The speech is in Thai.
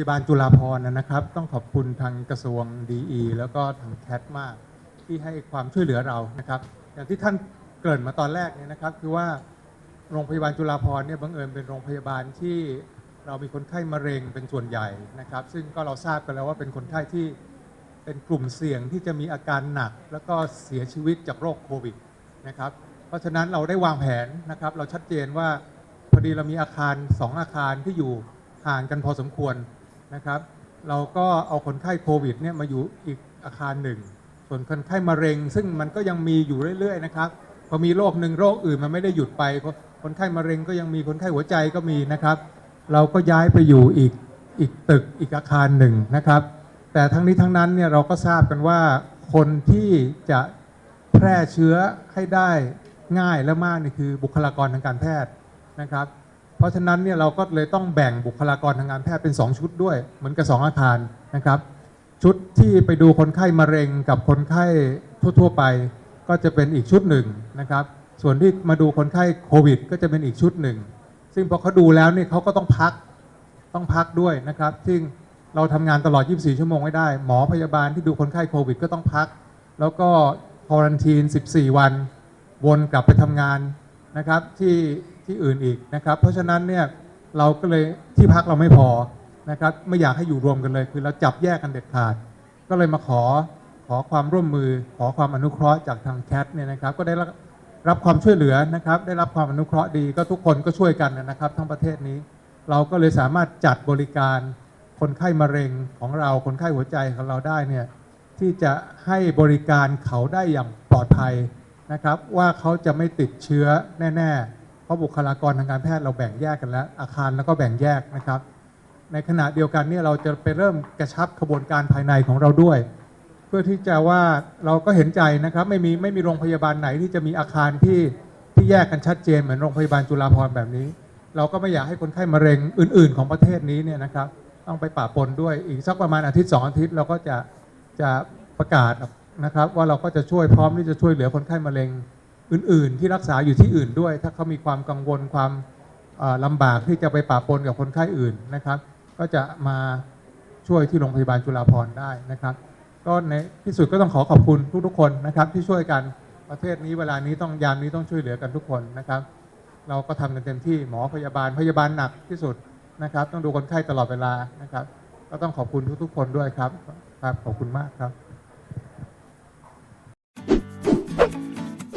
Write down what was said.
พยาบาลจุฬาภรนะครับ ต้องขอบคุณทางกระทรวงดีแล้วก็ทางแคทมากที่ให้ความช่วยเหลือเรานะครับ อย่างที่ท่านเกริ่นมาตอนแรกเนี่ยนะครับ คือว่าโรงพยาบาลจุฬาภรเนี่ยบังเอิญเป็นโรงพยาบาลที่เรามีคนไข้มะเร็งเป็นส่วนใหญ่นะครับ ซึ่งก็เราทราบกันแล้วว่าเป็นคนไข้ที่เป็นกลุ่มเสี่ยงที่จะมีอาการหนัก แล้วก็เสียชีวิตจากโรคโควิดนะครับ เพราะฉะนั้นเราได้วางแผนนะครับ เราชัดเจนว่าพอดีเรามีอาคาร 2 อาคารที่อยู่ห่างกันพอสมควร นะครับ เราก็เอาคนไข้โควิดเนี่ยมาอยู่อีกอาคารหนึ่ง ส่วนคนไข้มะเร็ง ซึ่งมันก็ยังมีอยู่เรื่อยๆนะครับพอมีโรคหนึ่งโรคอื่นมันไม่ได้หยุดไป คนไข้มะเร็งก็ยังมีคนไข้หัวใจก็มีนะครับ เราก็ย้ายไปอยู่อีกอีกตึกอีกอาคารหนึ่งนะครับ แต่ทั้งนี้ทั้งนั้นเนี่ยเราก็ทราบกันว่าคนที่จะแพร่เชื้อให้ได้ง่ายและมากนี่คือบุคลากรทางการแพทย์นะครับ เพราะฉะนั้นเนี่ยเราก็เลยต้องแบ่งบุคลากรทางการแพทย์เป็น 2 ชุดด้วย เหมือนกับ2อาคารนะครับ ชุดที่ไปดูคนไข้มะเร็งกับคนไข้ทั่ว ๆ ไป ก็จะเป็นอีกชุดหนึ่งนะครับ ส่วนที่มาดูคนไข้โควิด ก็จะเป็นอีกชุดหนึ่ง ซึ่งพอเขาดูแล้วเนี่ยเขาก็ต้องพักต้องพักด้วยนะครับ ซึ่งเราทำงานตลอด 24 ชั่วโมงไม่ได้ หมอพยาบาลที่ดูคนไข้โควิด ก็ต้องพัก แล้วก็ควอรันทีน 14 วัน วนกลับไปทำงานนะครับที่ ที่อื่นอีกนะครับ เพราะฉะนั้นเนี่ยเราก็เลยที่พักเราไม่พอนะครับไม่อยากให้อยู่รวมกันเลย คือเราจับแยกกันเด็ดขาด ก็เลยมาขอขอความร่วมมือ ขอความอนุเคราะห์จากทางแคทเนี่ยนะครับ ก็ได้รับความช่วยเหลือนะครับ ได้รับความอนุเคราะห์ดีก็ทุกคนก็ช่วยกันนะครับ ทั้งประเทศนี้ เราก็เลยสามารถจัดบริการคนไข้มะเร็งของเราคนไข้หัวใจของเราได้เนี่ยที่จะให้บริการเขาได้อย่างปลอดภัยนะครับ ว่าเขาจะไม่ติดเชื้อแน่ ๆ เพราะบุคลากรทางการแพทย์เราแบ่งแยกกันแล้ว อาคารแล้วก็แบ่งแยกนะครับ ในขณะเดียวกันเนี่ยเราจะไปเริ่มกระชับขบวนการภายในของเราด้วย เพื่อที่จะว่าเราก็เห็นใจนะครับ ไม่มีไม่มีโรงพยาบาลไหนที่จะมีอาคารที่ที่แยกกันชัดเจนเหมือนโรงพยาบาลจุฬาภรณ์แบบนี้ เราก็ไม่อยากให้คนไข้มะเร็งอื่น ๆ ของประเทศนี้เนี่ยนะครับ ต้องไปปะปนด้วยอีกสักประมาณอาทิตย์สองอาทิตย์เราก็จะจะประกาศนะครับ ว่าเราก็จะช่วยพร้อมที่จะช่วยเหลือคนไข้มะเร็ง อื่น ๆ ที่รักษาอยู่ที่อื่นด้วย ถ้าเขามีความกังวลความเอ่อลำบากที่จะไปปะปนกับคนไข้อื่นนะครับ ก็จะมาช่วยที่โรงพยาบาลจุฬาภรณ์ได้นะครับ ก็ในที่สุดก็ต้องขอขอบคุณทุกๆคนนะครับ ที่ช่วยกันประเทศนี้เวลานี้ต้องยามนี้ต้องช่วยเหลือกันทุกคนนะครับ เราก็ทำกันเต็มที่หมอพยาบาลพยาบาลหนักที่สุดนะครับ ต้องดูคนไข้ตลอดเวลานะครับ ก็ต้องขอบคุณทุกๆ คนด้วยครับครับขอบคุณมากครับ